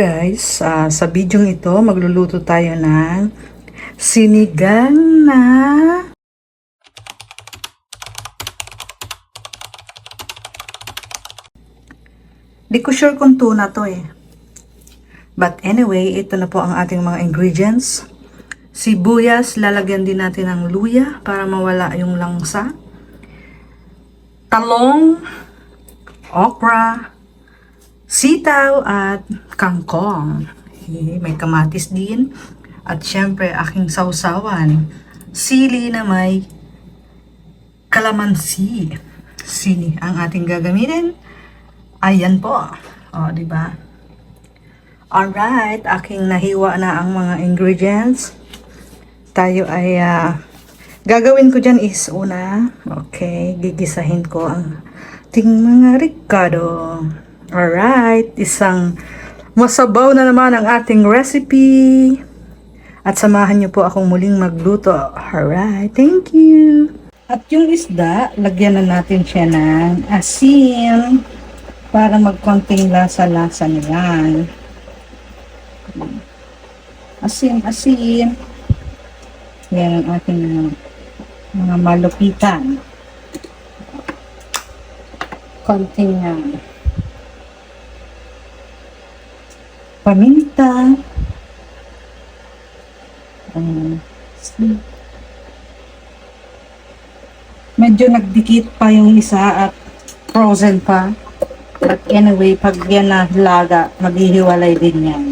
Guys! Ah, sa video ito, magluluto tayo ng sinigang na Di ko sure kung tuna to eh. But anyway, ito na po ang ating mga ingredients. Sibuyas, lalagyan din natin ng luya para mawala yung langsa. Talong, okra, sitaw at kangkong. Eh, May kamatis din. At syempre, aking sausawan. Sili na may kalamansi. Sini ang ating gagamitin. Ayan po. O, di ba? Alright, aking nahiwa na ang mga ingredients. Tayo ay ah, gagawin ko dyan is una, okay, gigisahin ko ang ting mga ricado. Alright, isang masabaw na naman ang ating recipe. At samahan niyo po akong muling magluto. Alright, thank you. At yung isda, lagyan na natin siya ng asin para magkonting lasa-lasa na yan. Asin, asin. Yan ang ating mga, mga malupitan. Konting uh, paminta. Um, medyo nagdikit pa yung isa at frozen pa. But anyway, pag yan na laga, maghihiwalay din yan.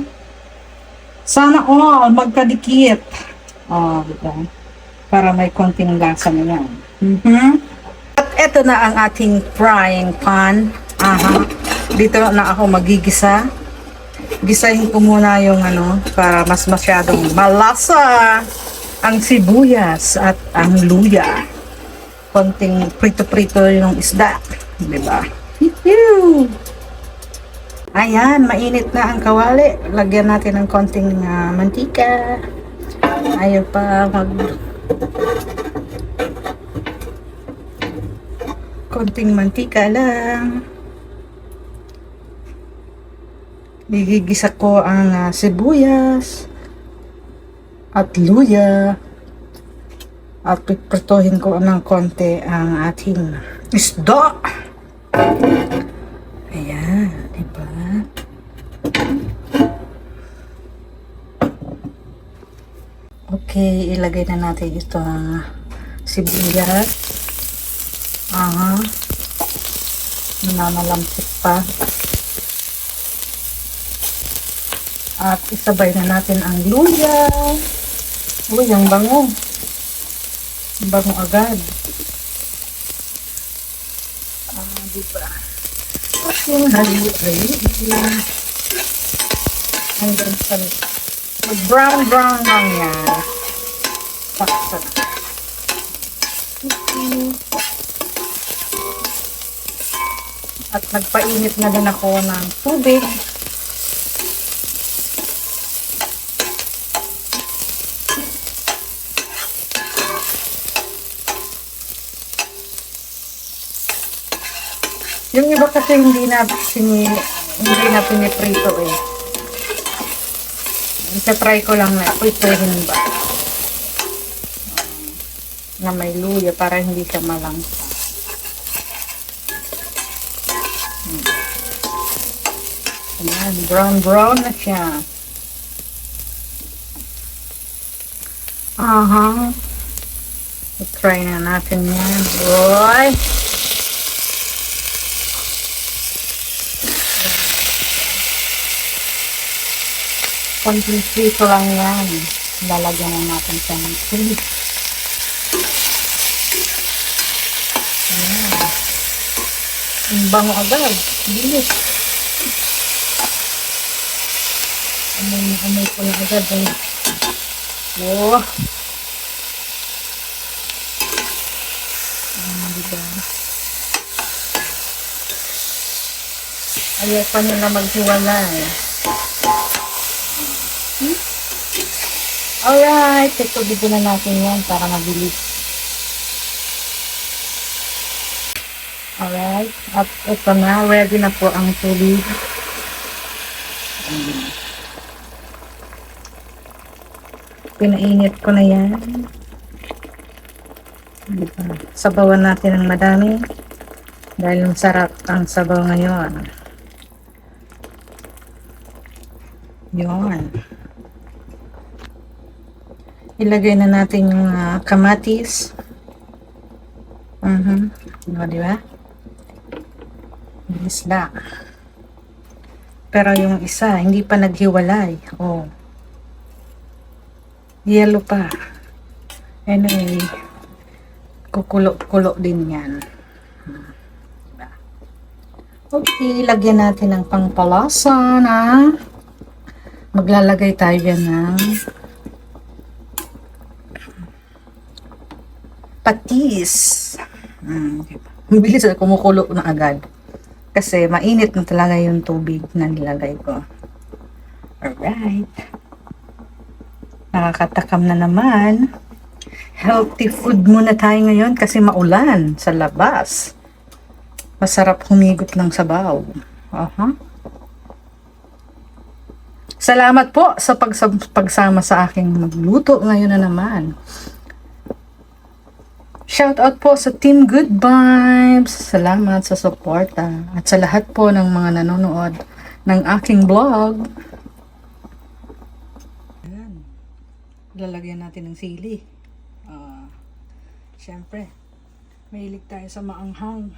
Sana all magkadikit. Oh, diba? Para may konting lasa na yan. Mhm. At eto na ang ating frying pan. Aha. Dito na ako magigisa. Gisahin ko muna yung ano, para mas masyadong malasa ang sibuyas at ang luya. Konting prito-prito yung isda. Diba? Ayan, mainit na ang kawali. Lagyan natin ng konting ah, mantika. Ayaw pa mag... Konting mantika lang. Gigigisa ko ang ah, sibuyas at luya. At pipritohin ko ng konti ang ating isda. Ayan, di? Okay, ilagay na natin ito ang sibuyas. Aha. Namalampit pa. At isabay na natin ang luya. Uy, ang bango. Ang bango agad. Ah, di ba? Yung halo-halo lang. Hanggang sa mag-brown-brown lang yan. Saksak. At nagpainit na din ako ng tubig. Yung iba kasi hindi na sini, hindi na piniprito eh. Isa-try ko lang na pritohin ba. Na may luya para hindi siya malangsa. Ayan, brown brown na siya. Aha. I-try na natin yan. Boy! Konting prito lang yan. Lalagyan na natin ng chili. Ayan. Ang bango agad. Bilis. Amoy na amoy ko na agad eh. Oh. Ah, diba? Ayaw pa nila maghiwalay. Alright, tutubig na natin yan para mabilis. Alright, at ito na, ready na po ang tubig. Pinainit ko na yan. Sabawan natin ng madami. Dahil masarap ang sabaw ngayon. Yun. Ilagay na natin yung ah, kamatis. Mhm. Diba, diba? Bilis lang. Pero yung isa, hindi pa naghiwalay. Oh. Yellow pa. Anyway, kukulo-kulo din yan. Diba? Okay, lagyan natin ng pangpalasa na maglalagay tayo ng patis. Mm, Bilis na kumukulo na agad. Kasi mainit na talaga yung tubig na nilagay ko. Alright. Nakakatakam na naman. Healthy food muna tayo ngayon kasi maulan sa labas. Masarap humigop ng sabaw. Aha. Salamat po sa pagsam- pagsama sa aking magluto ngayon na naman. Shout out po sa Team Good Vibes. Salamat sa suporta at sa lahat po ng mga nanonood ng aking vlog. Ayan. Lalagyan natin ng sili. Ah, Siyempre, mahilig tayo sa maanghang.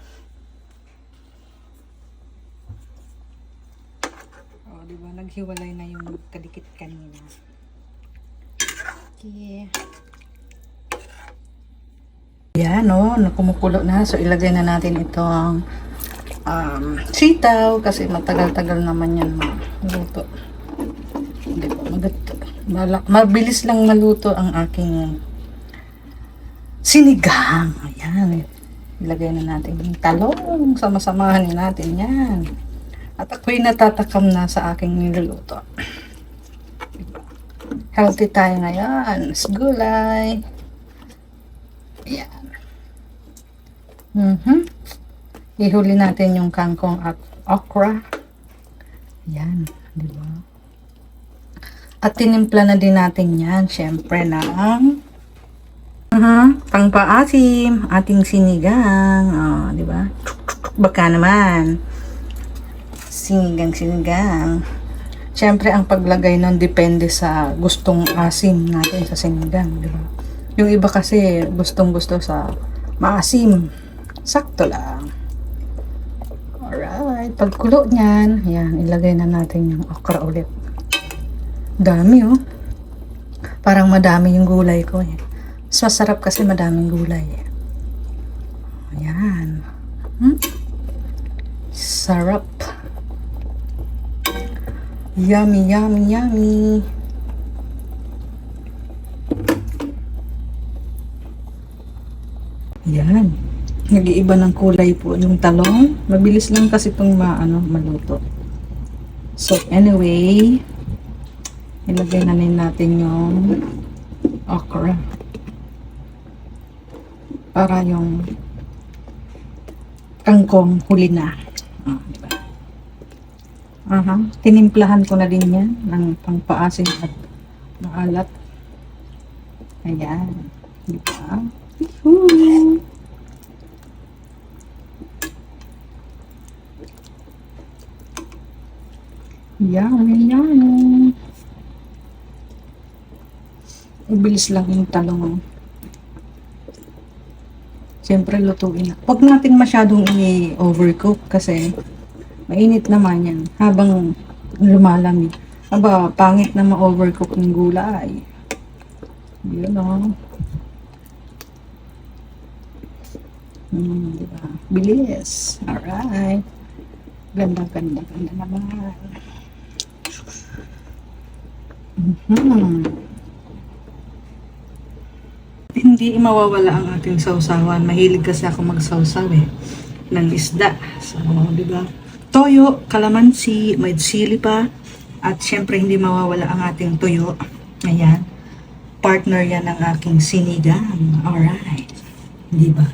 Oh, di ba? Naghiwalay na yung kadikit kanina. Okay. Yan, no, nakumukulo na. So, ilagay na natin itong um, sitaw kasi matagal-tagal naman yan maluto. Hindi magato. Mala- mabilis lang maluto ang aking sinigang. Ayan. Ilagay na natin yung talong. Sama-samahan natin yan. At ako'y natatakam na sa aking niluluto. Healthy tayo ngayon. Mas gulay. Ayan. Mhm. Ihuli natin yung kangkong at okra. Yan, di ba? At tinimpla na din natin yan, syempre, ng uh pangpaasim, ating sinigang. Oh, di ba? Baka naman. Sinigang, sinigang. Syempre, ang paglagay nun depende sa gustong asim natin sa sinigang, di ba? Yung iba kasi gustong gusto sa maasim. Sakto lang. Alright. Pagkulo niyan, ayan, ilagay na natin yung okra ulit. Dami oh. Parang madami yung gulay ko eh. Mas masarap kasi madaming gulay eh. Ayan. Hmm? Sarap. Yummy, yummy, yummy. Yan. Nag-iiba ng kulay po yung talong. Mabilis lang kasi itong maano, maluto. So, anyway, ilagay na rin natin yung okra. Para yung kangkong huli na. Ah, diba? Aha. Tinimplahan ko na din yan ng pangpaasin at maalat. Ayan. Diba? Woohoo! Yummy, yummy. Ibilis lang yung talong. oh. Siyempre, lutuin. Huwag natin masyadong i-overcook kasi mainit naman yan habang lumalamig. Aba, pangit na ma-overcook ng gulay. Yun o. Hmm, diba? Bilis. Alright. Ganda, ganda, ganda naman. Mhm. Hindi mawawala ang ating sausawan. Mahilig kasi ako magsawsaw eh. Ng isda. So, di ba? Toyo, kalamansi, may sili pa. At syempre hindi mawawala ang ating tuyo. Ayan. Partner yan ng aking sinigang. Alright. Di ba?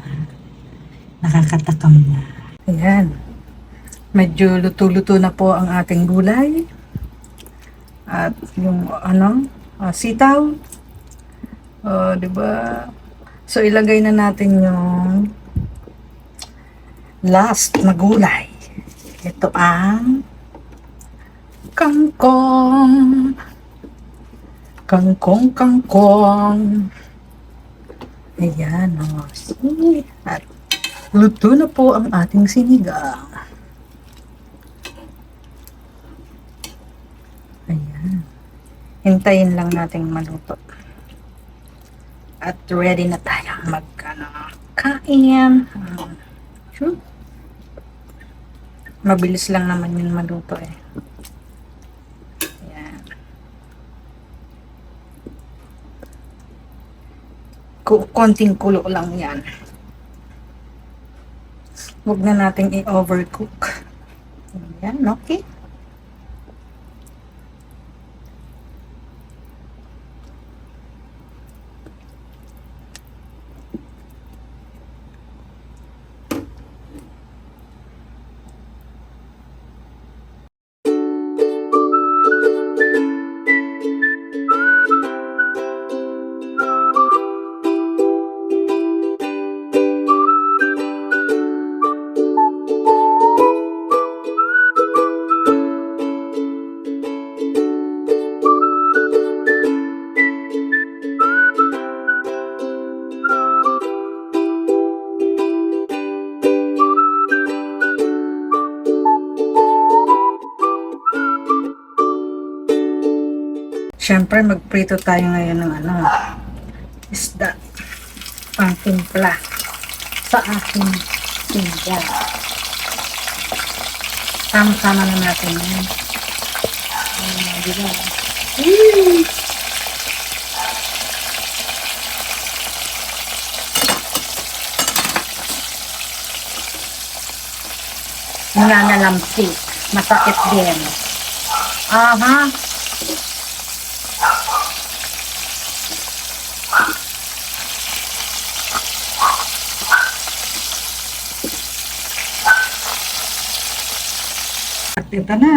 Nakakatakam na. Ayan. Medyo luto-luto na po ang ating gulay. At yung ano, ah, sitaw. Oh, 'di ba? So ilagay na natin yung last na gulay. Ito ang kangkong. Kangkong, kangkong. Ayan, oh. See? At luto na po ang ating sinigang. Hintayin lang nating maluto. At ready na tayo mag ano. Um, sure. Mabilis lang naman yun maluto eh. Ayan. Konting kulo lang yan. Huwag na nating i-overcook. Ayan, okay. Siyempre, magprito tayo ngayon ng ano, isda. Pang timpla sa ating sinigang. Sama-sama na natin yan. Uh, di ba? Woo! Nananalamsik. Masakit din. Aha. At ito na.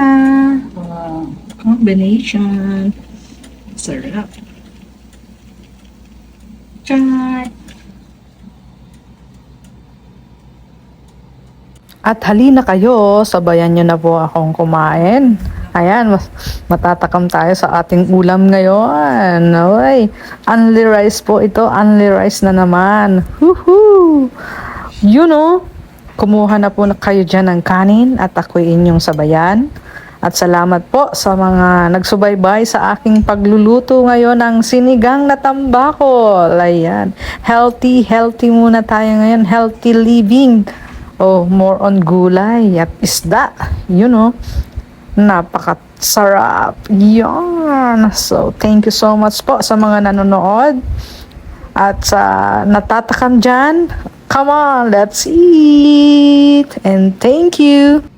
Wow. Combination. Sarap. Char. At halina kayo, sabayan nyo na po akong kumain. Ayan, mas, matatakam tayo sa ating ulam ngayon. Oy, only rice po ito, only rice na naman. Woohoo! You know, kumuha na po kayo dyan ng kanin at ako'y inyong sabayan. At salamat po sa mga nagsubaybay sa aking pagluluto ngayon ng sinigang na tambakol. Ayan. Healthy, healthy muna tayo ngayon. Healthy living. Oh, more on gulay at isda. You know, napakasarap. Yan. So, thank you so much po sa mga nanonood. At sa natatakam dyan, come on, let's eat. And thank you.